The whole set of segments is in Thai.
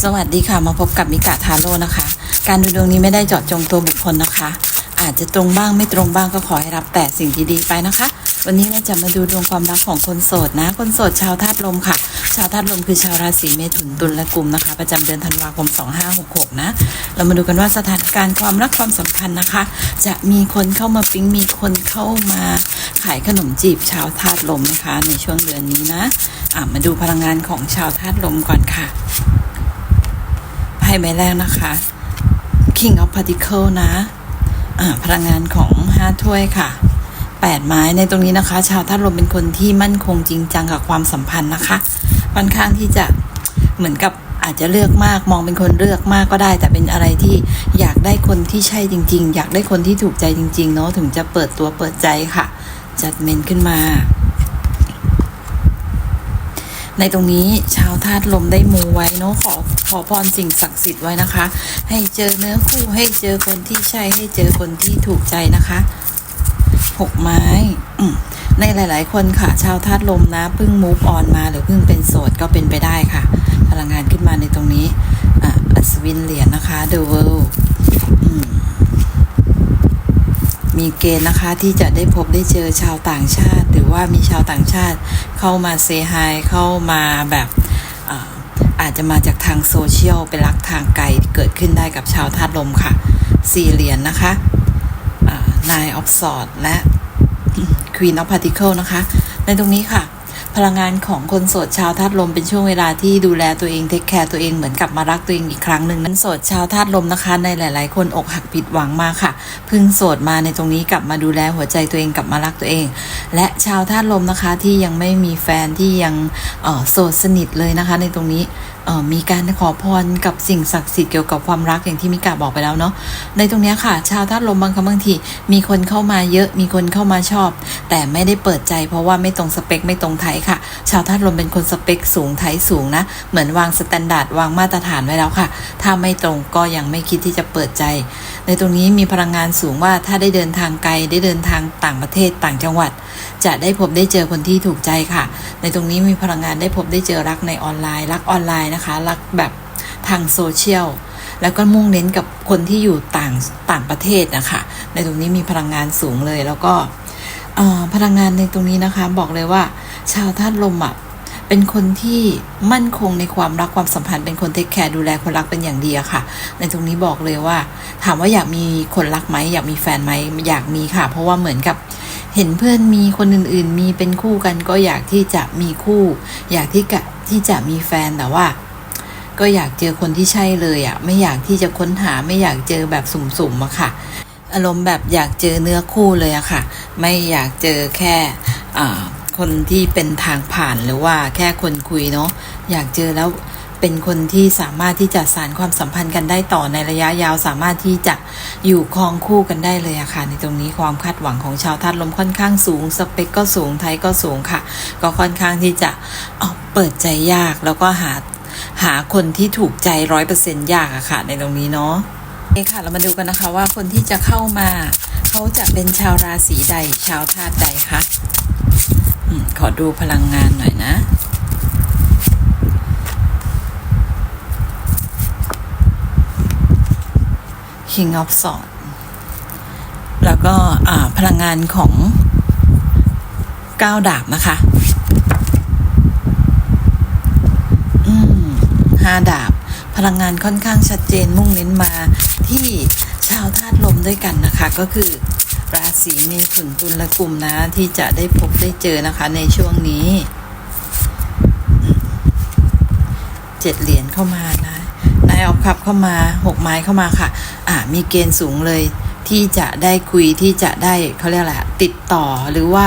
สวัสดีค่ะมาพบกับมิกะทาโร่นะคะ การดูดวงนี้ไม่ได้เจาะจงตัวบุคคลนะคะ อาจจะตรงบ้างไม่ตรงบ้างก็ขอให้รับแต่สิ่งดีๆไปนะคะ วันนี้เราจะมาดูดวงความรักของคนโสดนะ คนโสดชาวธาตุลมค่ะ ชาวธาตุลมคือชาวราศีเมถุนตุลและกุมนะคะ ประจำเดือนธันวาคม 2566 นะ เรามาดูกันว่าสถานการณ์ความรักความสัมพันธ์นะคะ จะมีคนเข้ามาปิ๊งมีคนเข้ามาขายขนมจีบชาวธาตุลมนะคะ ในช่วงเดือนนี้นะะมาดูพลังงานของชาวธาตุลมก่อนค่ะ พ่ใบแรกนะคะ King of Particle นะอ่าพลังงานของ5ถ้วยค่ะ8ไม้ในตรงนี้นะคะ ชาวธาตุลมเป็นคนที่มั่นคงจริงจังกับความสัมพันธ์นะคะค่อนข้างที่จะเหมือนกับอาจจะเลือกมากมองเป็นคนเลือกมากก็ได้ แต่เป็นอะไรที่อยากได้คนที่ใช่จริง ๆ อยากได้คนที่ถูกใจจริง ๆ เนาะถึงจะเปิดตัวเปิดใจค่ะ จัดเมนขึ้นมา ในตรงนี้ชาวธาตุลมได้มูไว้เนาะขอขอพรสิ่งศักดิ์สิทธิ์ไว้นะคะ ให้เจอเนื้อคู่ให้เจอคนที่ใช่ให้เจอคนที่ถูกใจนะคะหกไม้ในหลาย ๆ คนค่ะ ชาวธาตุลมนะเพิ่งมูฟออนมาหรือเพิ่งเป็นโสดก็เป็นไปได้ค่ะ พลังงานขึ้นมาในตรงนี้อัศวินเหรียญนะคะ The World อืม มีเกณฑ์นะคะที่จะได้พบได้เจอชาวต่างชาติ หรือว่ามีชาวต่างชาติเข้ามาเซฮายเข้ามาแบบอาอาจจะมาจากทางโซเชียลเป็นรักทางไกลเกิดขึ้นได้กับชาวธาตุลมค่ะสี่เหรียญนนะคะนายออฟสอดและควีนออฟพาร์ติเคิลนะคะ ในตรงนี้ค่ะ พลังงานของคนโสดชาวธาตุลมเป็นช่วงเวลาที่ดูแลตัวเองเทคแคร์ตัวเองเหมือนกลับมารักตัวเองอีกครั้งหนึ่งนั้นโสดชาวธาตุลมนะคะ ในหลาย ๆ คนอกหักผิดหวังมาค่ะพึ่งโสดมาในตรงนี้กลับมาดูแลหัวใจตัวเองกลับมารักตัวเอง และชาวธาตุลมนะคะที่ยังไม่มีแฟนที่ยังออโสดสนิทเลยนะคะ ในตรงนี้ มีการขอพรกับสิ่งศักดิ์สิทธิ์เกี่ยวกับความรักอย่างที่มิกาบอกไปแล้วเนาะในตรงนี้ค่ะ ชาวธาตุลมบางครั้งบางที มีคนเข้ามาเยอะมีคนเข้ามาชอบ แต่ไม่ได้เปิดใจเพราะว่าไม่ตรงสเปคไม่ตรงไทยค่ะ ชาวธาตุลมเป็นคนสเปคสูงไทยสูงนะ เหมือนวางสแตนดาร์ดวางมาตรฐานไว้แล้วค่ะ ถ้าไม่ตรงก็ยังไม่คิดที่จะเปิดใจ ในตรงนี้มีพลังงานสูงว่าถ้าได้เดินทางไกลได้เดินทางต่างประเทศต่างจังหวัด จะได้พบได้เจอคนที่ถูกใจค่ะ ในตรงนี้มีพลังงานได้พบได้เจอรักในออนไลน์ รักออนไลน์นะคะ รักแบบทางโซเชียลแล้วก็มุ่งเน้นกับคนที่อยู่ต่างต่างประเทศนะคะ ในตรงนี้มีพลังงานสูงเลยแล้วก็พลังงานในตรงนี้นะคะ บอกเลยว่า ชาวธาตุลมอะ เป็นคนที่มั่นคงในความรักความสัมพันธ์เป็นคนเทคแคร์ดูแลคนรักเป็นอย่างดีอะค่ะ ในตรงนี้บอกเลยว่า ถามว่าอยากมีคนรักไหมอยากมีแฟนไหมอยากมีค่ะ เพราะว่าเหมือนกับเห็นเพื่อนมีคนอื่น ๆ มีเป็นคู่กันก็อยากที่จะมีคู่ อยากที่กะที่จะมีแฟนแต่ว่า ก็อยากเจอคนที่ใช่เลยอะ่ะ ไม่อยากที่จะค้นหาไม่อยากเจอแบบสุ่มๆอะค่ะ อารมณ์แบบอยากเจอเนื้อคู่เลยอะค่ะ ไม่อยากเจอแค่อ่า คนที่เป็นทางผ่านหรือว่าแค่คนคุยเนาะอยากเจอแล้วเป็นคนที่สามารถที่จะสานความสัมพันธ์กันได้ต่อในระยะยาว สามารถที่จะอยู่ครองคู่กันได้เลยอะค่ะ ในตรงนี้ความคาดหวังของชาวธาตุลมค่อนข้างสูง สเปคก็สูงไทยก็สูงค่ะ ก็ค่อนข้างที่จะเอาเปิดใจยากแล้วก็หาหาคนที่ถูกใจร้อยเปอร์เซ็นต์ยากอะค่ะ ในตรงนี้เนาะโอเคค่ะ เรามาดูกันนะคะว่าคนที่จะเข้ามา เขาจะเป็นชาวราศีใดชาวธาตุใดคะ ขอดูพลังงานหน่อยนะ King of s w o r d แล้วก็พลังงานของก้าวดาบนะคะห้าดาบ พลังงานค่อนข้างชัดเจนมุ่งเน้นมาที่ชาวธาตุลมด้วยกันนะคะ ก็คือ ศีเมถุนตุลและกลุ่มนะที่จะได้พบได้เจอนะคะ ในช่วงนี้เจ็ดเหรียญเข้ามานะนายออกขับเข้ามาหกไม้เข้ามาค่ะ อ่ามีเกณฑ์สูงเลยที่จะได้คุยที่จะได้เขาเรียกอะไรอะติดต่อหรือว่า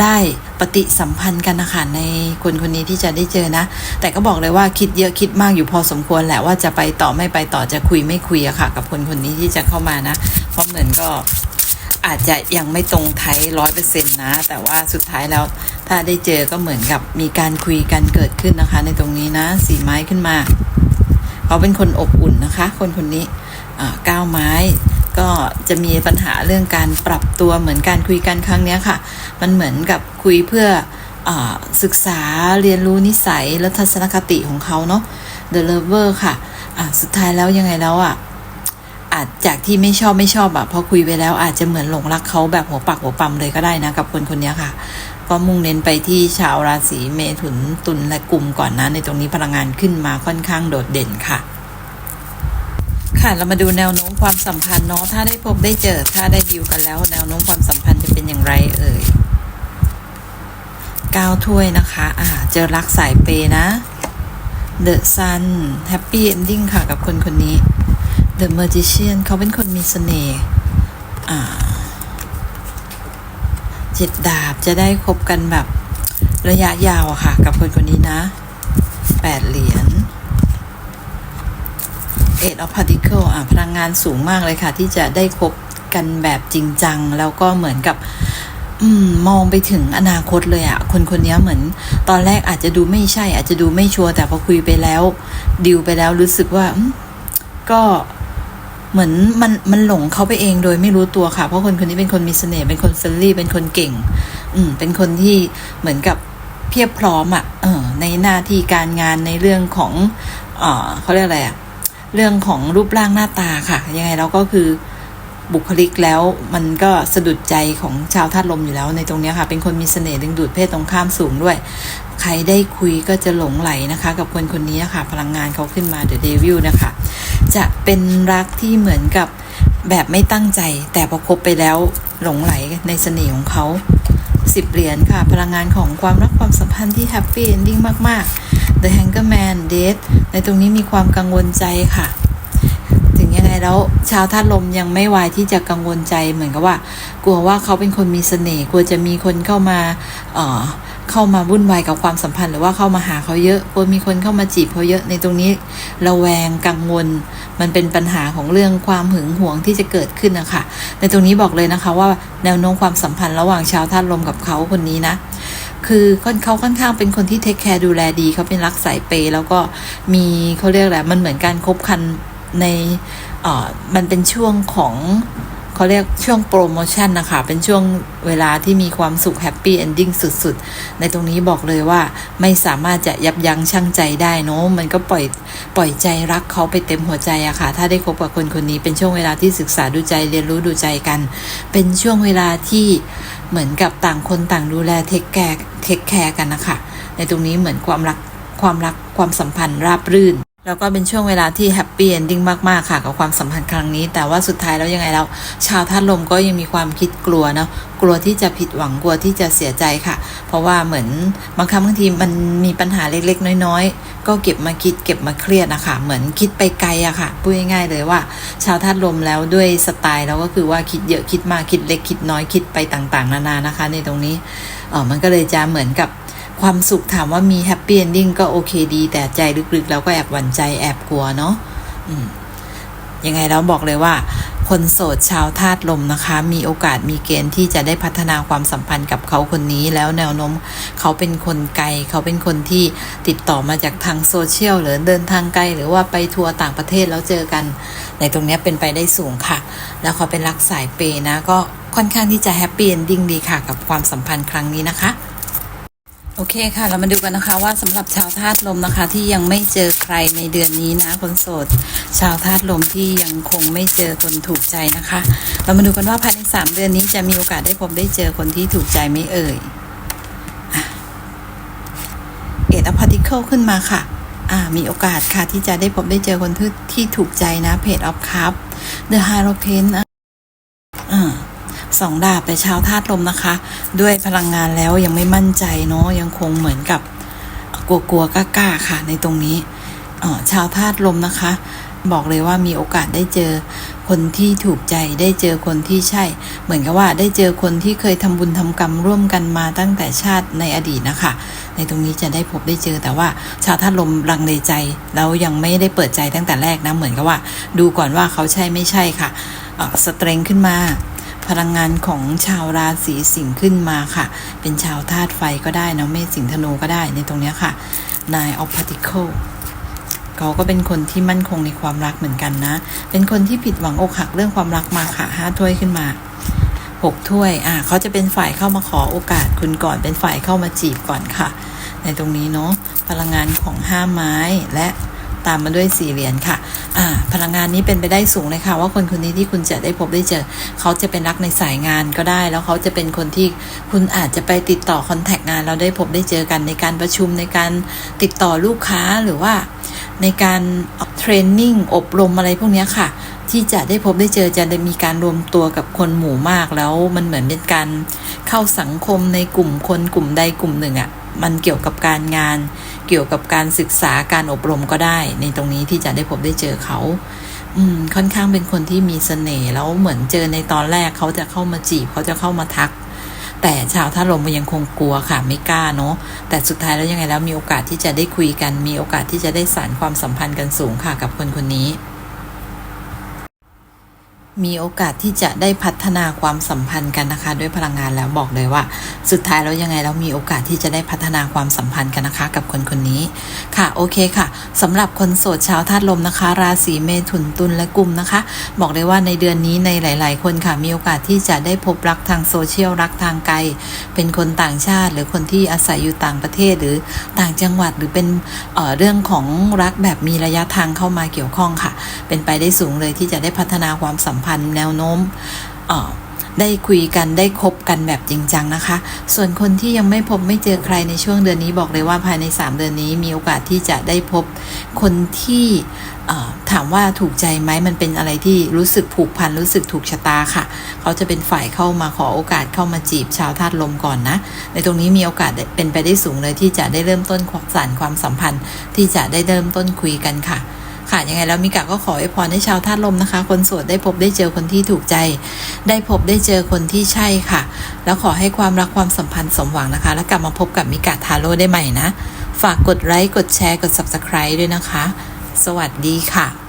ได้ปฏิสัมพันธ์กันนะคะในคนคนนี้ที่จะได้เจอนะ แต่ก็บอกเลยว่าคิดเยอะคิดมากอยู่พอสมควรแหละว่าจะไปต่อไม่ไปต่อจะคุยไม่คุยอะค่ะ กับคนคนนี้ที่จะเข้ามานะ เพราะเหมือนก็ อาจจะยังไม่ตรงไทยร้อยเปอร์เซ็นต์นะ แต่ว่าสุดท้ายแล้วถ้าได้เจอก็เหมือนกับมีการคุยกันเกิดขึ้นนะคะ ในตรงนี้นะสีไม้ขึ้นมา เขาเป็นคนอบอุ่นนะคะ คนคนนี้ก้าวไม้ก็จะมีปัญหาเรื่องการปรับตัวเหมือนการคุยกันครั้งนี้ค่ะ มันเหมือนกับคุยเพื่ออศึกษาเรียนรู้นิสัยและทัศนคติของเขาเนาะ The Lover ค่ะะสุดท้ายแล้วยังไงแล้วอะ อาจจากที่ไม่ชอบไม่ชอบอะพอคุยไปแล้วอาจจะเหมือนหลงรักเขาแบบหัวปักหัวปั๊มเลยก็ได้นะกับคนคนนี้ค่ะ ก็มุ่งเน้นไปที่ชาวราศีเมถุนตุลและกลุ่มก่อนนะในตรงนี้พลังงานขึ้นมาค่อนข้างโดดเด่นค่ะ ค่ะเรามาดูแนวโน้มความสัมพันธ์เนาะถ้าได้พบได้เจอถ้าได้ดิวกันแล้ว แนวโน้มความสัมพันธ์จะเป็นอย่างไรเอ่ยก้าวถ้วยนะคะอ่าเจอรักสายเปย์นะ The Sun Happy Ending ค่ะกับคนคนนี้ The Magician เขาเป็นคนมีเสน่ห์เจ็ดดาบจะได้คบกันแบบระยะยาวอะค่ะ กับคนคนนี้นะแปดเหรียญ Eight of Particle อะพลังงานสูงมากเลยค่ะ ที่จะได้คบกันแบบจริงจัง แล้วก็เหมือนกับอมมองไปถึงอนาคตเลยอะคนคนนี้เหมือน ตอนแรกอาจจะดูไม่ใช่ อาจจะดูไม่ชัวร์แต่พอคุยไปแล้วดิวไปแล้วรู้สึกว่าก็ เหมือนมันมันหลงเขาไปเองโดยไม่รู้ตัวค่ะ เพราะคนคนนี้เป็นคนมีเสน่ห์เป็นคนเฟรนลี่เป็นคนเก่ง อืม เป็นคนที่เหมือนกับเพียบพร้อมอะเออ ในหน้าที่การงานในเรื่องของ เออเขาเรียกอะไรอะเรื่องของรูปร่างหน้าตาค่ะ ยังไงเราก็คือ บุคลิกแล้วมันก็สะดุดใจของชาวธาตุลมอยู่แล้วในตรงนี้ค่ะ เป็นคนมีเสน่ห์ดึงดูดเพศตรงข้ามสูงด้วย ใครได้คุยก็จะหลงไหลนะคะ กับคนคนนี้ค่ะ พลังงานเขาขึ้นมาเดอะเดวิลนะคะ จะเป็นรักที่เหมือนกับแบบไม่ตั้งใจ แต่พอคบไปแล้วหลงไหลในเสน่ห์ของเขาสิบเหรียญค่ะ พลังงานของความรักความสัมพันธ์ที่แฮปปี้เอนดิ้งมาก ๆ The Hangerman Date ในตรงนี้มีความกังวลใจค่ะ ยังไงแล้วชาวธาตุลมยังไม่วายที่จะกังวลใจเหมือนกับว่า กลัวว่าเขาเป็นคนมีเสน่ห์กลัวจะมีคนเข้ามาเอ่อเข้ามาวุ่นวายกับความสัมพันธ์หรือว่าเข้ามาหาเขาเยอะกลัวมีคนเข้ามาจีบเขาเยอะในตรงนี้ระแวงกังวล มันเป็นปัญหาของเรื่องความหึงหวงที่จะเกิดขึ้นนะคะในตรงนี้บอกเลยนะคะว่าแนวโน้มความสัมพันธ์ระหว่างชาวธาตุลมกับเขาคนนี้นะคือเขาค่อนข้างเป็นคนที่เทคแคร์ดูแลดีเขาเป็นรักสายเปย์แล้วก็มีเขาเรียกอะไรมันเหมือนการคบคัน ในเอ่อมันเป็นช่วงของเขาเรียกช่วงโปรโมชั่นนะคะ เป็นช่วงเวลาที่มีความสุขแฮปปี้เอนดิ้งสุดๆ ในตรงนี้บอกเลยว่าไม่สามารถจะยับยั้งชั่งใจได้เนอะมันก็ปล่อยปล่อยใจรักเขาไปเต็มหัวใจอะค่ะ ถ้าได้คบกับคนคนนี้เป็นช่วงเวลาที่ศึกษาดูใจเรียนรู้ดูใจกัน เป็นช่วงเวลาที่เหมือนกับต่างคนต่างดูแลเทคแคร์เทคแคร์กันนะคะ ในตรงนี้เหมือนความรักความรักความสัมพันธ์ราบรื่น แล้วก็เป็นช่วงเวลาที่แฮปปี้เอนดิ้งมากๆค่ะกับความสัมพันธ์ครั้งนี้ แต่ว่าสุดท้ายแล้วยังไงแล้วชาวธาตุลมก็ยังมีความคิดกลัวเนาะกลัวที่จะผิดหวังกลัวที่จะเสียใจค่ะ เพราะว่าเหมือนบางครั้งบางทีมันมีปัญหาเล็กๆ น้อยๆ ก็เก็บมาคิดเก็บมาเครียดนะคะเหมือนคิดไปไกลอะค่ะพูดง่ายๆเลยว่า ชาวธาตุลมแล้วด้วยสไตล์แล้วก็คือว่าคิดเยอะคิดมากคิดเล็กคิดน้อยคิดไปต่างๆ นานานะคะ ในตรงนี้เออมันก็เลยจะเหมือนกับ ความสุขถามว่ามีแฮปปี้เอนดิ้งก็โอเคดี แต่ใจลึกๆ แล้วก็แอบหวั่นใจแอบกลัวเนาะยังไงแล้วบอกเลยว่า คนโสดชาวธาตุลมนะคะ มีโอกาสมีเกณฑ์ที่จะได้พัฒนาความสัมพันธ์กับเขาคนนี้ แล้วแนวโน้มเขาเป็นคนไกล เขาเป็นคนที่ติดต่อมาจากทางโซเชียลหรือเดินทางไกล หรือว่าไปทัวร์ต่างประเทศแล้วเจอกัน ในตรงนี้เป็นไปได้สูงค่ะ แล้วเขาเป็นรักสายเปย์นะก็ค่อนข้างที่จะแฮปปี้เอนดิ้งดีค่ะ กับความสัมพันธ์ครั้งนี้นะคะ โอเคค่ะ เรามาดูกันนะคะว่าสำหรับชาวธาตุลมนะคะ ที่ยังไม่เจอใครในเดือนนี้นะคนโสด ชาวธาตุลมที่ยังคงไม่เจอคนถูกใจนะคะ เรามาดูกันว่าภายในสามเดือนนี้จะมีโอกาสได้พบได้เจอคนที่ถูกใจไหม่เอ่ยเอ็ดอพาร์ติเคิลขึ้นมาค่ะอ่ามีโอกาสค่ะที่จะได้พบได้เจอคนที่ที่ถูกใจนะเพจออฟคัพเดอะฮาร์โรเพนอ่า สองดาบแต่ชาวธาตุลมนะคะ ด้วยพลังงานแล้วยังไม่มั่นใจเนาะยังคงเหมือนกับกลัวๆกล้าๆค่ะ ในตรงนี้เออชาวธาตุลมนะคะ บอกเลยว่ามีโอกาสได้เจอคนที่ถูกใจได้เจอคนที่ใช่ เหมือนกับว่าได้เจอคนที่เคยทำบุญทำกรรมร่วมกันมาตั้งแต่ชาติในอดีตนะคะ ในตรงนี้จะได้พบได้เจอแต่ว่าชาวธาตุลมลังเลใจแล้วยังไม่ได้เปิดใจตั้งแต่แรกนะเหมือนกับว่า ดูก่อนว่าเขาใช่ไม่ใช่ค่ะเอ่อสเตรงขึ้นมา พลังงานของชาวราศีสิงห์ขึ้นมาค่ะ เป็นชาวธาตุไฟก็ได้นะเมษสิงห์ธนูก็ได้ในตรงนี้ค่ะ Nine of Pentacles เขาก็เป็นคนที่มั่นคงในความรักเหมือนกันนะ เป็นคนที่ผิดหวังอกหักเรื่องความรักมาค่ะห้าถ้วยขึ้นมาหกถ้วย อ่าเขาจะเป็นฝ่ายเข้ามาขอโอกาสคุณก่อน เป็นฝ่ายเข้ามาจีบก่อนค่ะ ในตรงนี้เนาะ พลังงานของห้าไม้และ ตามมาด้วยสี่เหรียญค่ะอ่าพลังงานนี้เป็นไปได้สูงเลยค่ะ ว่าคนคนนี้ที่คุณจะได้พบได้เจอ เขาจะเป็นรักในสายงานก็ได้ แล้วเขาจะเป็นคนที่คุณอาจจะไปติดต่อคอนแทคงานเราได้พบได้เจอกันในการประชุมในการติดต่อลูกค้าหรือว่าในการ เทรนนิ่งอบรมอะไรพวกนี้ค่ะ ที่จะได้พบได้เจอจะได้มีการรวมตัวกับคนหมู่มากแล้ว มันเหมือนเป็นการเข้าสังคมในกลุ่มคนกลุ่มใดกลุ่มหนึ่งอะ่ะมันเกี่ยวกับการงาน เกี่ยวกับการศึกษาการอบรมก็ได้ ในตรงนี้ที่จะได้พบได้เจอเขาอืมค่อนข้างเป็นคนที่มีเสน่ห์แล้วเหมือนเจอในตอนแรกเขาจะเข้ามาจีบเขาจะเข้ามาทัก แต่ชาวท่าลมยังคงกลัวค่ะไม่กล้าเนาะแต่สุดท้ายแล้วยังไงแล้วมีโอกาสที่จะได้คุยกัน มีโอกาสที่จะได้สานความสัมพันธ์กันสูงค่ะกับคนคนนี้ มีโอกาสที่จะได้พัฒนาความสัมพันธ์กันนะคะ ด้วยพลังงานแล้วบอกเลยว่า สุดท้ายแล้วยังไงแล้วมีโอกาสที่จะได้พัฒนาความสัมพันธ์กันนะคะ กับคนคนนี้ค่ะโอเคค่ะสำหรับคนโสดชาวธาตุลมนะคะ ราศีเมถุนตุลและกุมนะคะ บอกเลยว่าในเดือนนี้ในหลาย ๆ คนค่ะ มีโอกาสที่จะได้พบรักทางโซเชียลรักทางไกล เป็นคนต่างชาติ หรือคนที่อาศัยอยู่ต่างประเทศหรือต่างจังหวัดหรือเป็นเอ่อเรื่องของรักแบบมีระยะทางเข้ามาเกี่ยวข้องค่ะ เป็นไปได้สูงเลยที่จะได้พัฒนาความสัมพันธ์แนวโน้มได้คุยกันได้คบกันแบบจริงจังนะคะ ส่วนคนที่ยังไม่พบไม่เจอใครในช่วงเดือนนี้บอกเลยว่าภายใน 3 เดือนนี้มีโอกาสที่จะได้พบคนที่ถามว่าถูกใจไหมมันเป็นอะไรที่รู้สึกผูกพันรู้สึกถูกชะตาค่ะ เขาจะเป็นฝ่ายเข้ามาขอโอกาสเข้ามาจีบชาวธาตุลมก่อนนะ ในตรงนี้มีโอกาสเป็นไปได้สูงเลยที่จะได้เริ่มต้นสานความสัมพันธ์ ที่จะได้เริ่มต้นคุยกันค่ะ ค่ะ ยังไงแล้วมิกะก็ขอให้พรให้ชาวธาตุลมนะคะ คนโสดได้พบได้เจอคนที่ถูกใจ ได้พบได้เจอคนที่ใช่ค่ะ แล้วขอให้ความรักความสัมพันธ์สมหวังนะคะ แล้วกลับมาพบกับมิกะทาโร่ได้ใหม่นะ ฝากกดไลค์กดแชร์กด subscribe ด้วยนะคะ สวัสดีค่ะ